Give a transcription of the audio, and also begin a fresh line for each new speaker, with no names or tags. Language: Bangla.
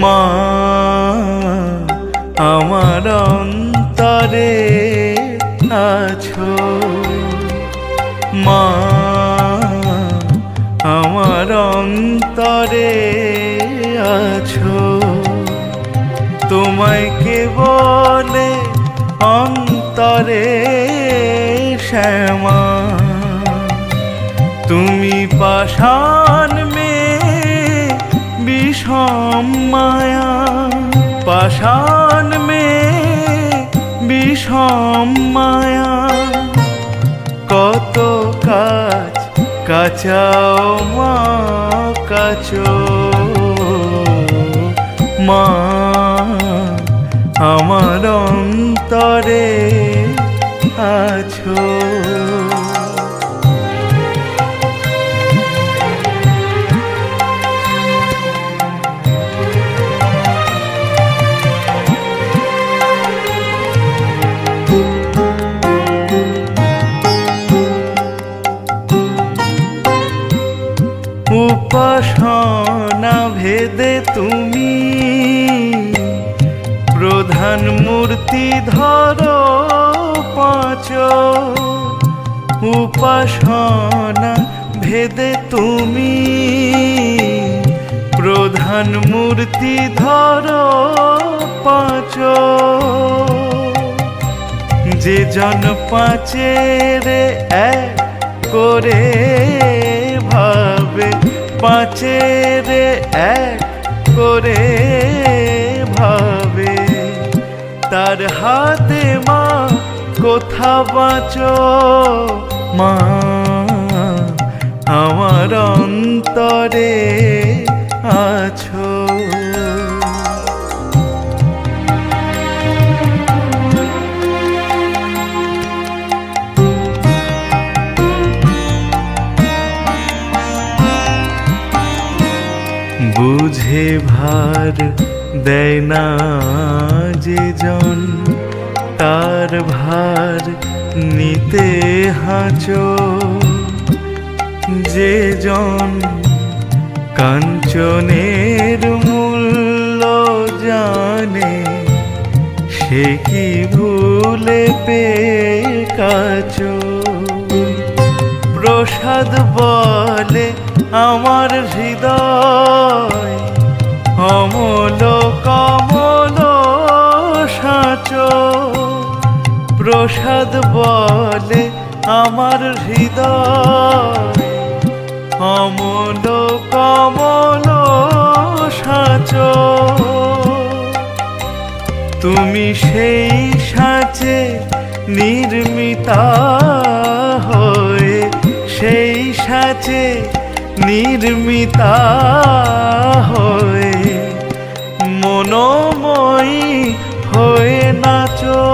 মা আমার অন্তরে অন্তরে আছো। তোমায় কে বলে অন্তরে শ্যামা? তুমি পাষাণ মে বিষম মায়া। পাষাণ মে বিষম মায়া। কত কাজ কাচাও মা কাচো মা আমার অন্তরে আছো। ভেদে তুমি প্রধান মূর্তি ধরো পাঁচ উপাসনা ভেদে তুমি প্রধান মূর্তি ধরো পাঁচ যে জন পাঁচের এক করে ভাবে পাঁচের এক করে ভাবে। তার হাতে মা কোথা বাঁচো? মা আমার অন্তরে আছো। বুঝে ভার দেয় না যে জন। তার ভার নিতে হাঁচো যে জন। কাঞ্চনের মূল্য জানে, সে কি ভুলে পে কাচো। প্রসাদ বলে আমার হৃদয় অমল কমল সাঁচ। প্রসাদ বলে আমার হৃদয় অমল কমল সাঁচ। তুমি সেই সাঁচে নির্মিতা হয়ে সেই সাঁচে নির্মিতা হয়ে মনোময়ী হয়ে নাচো।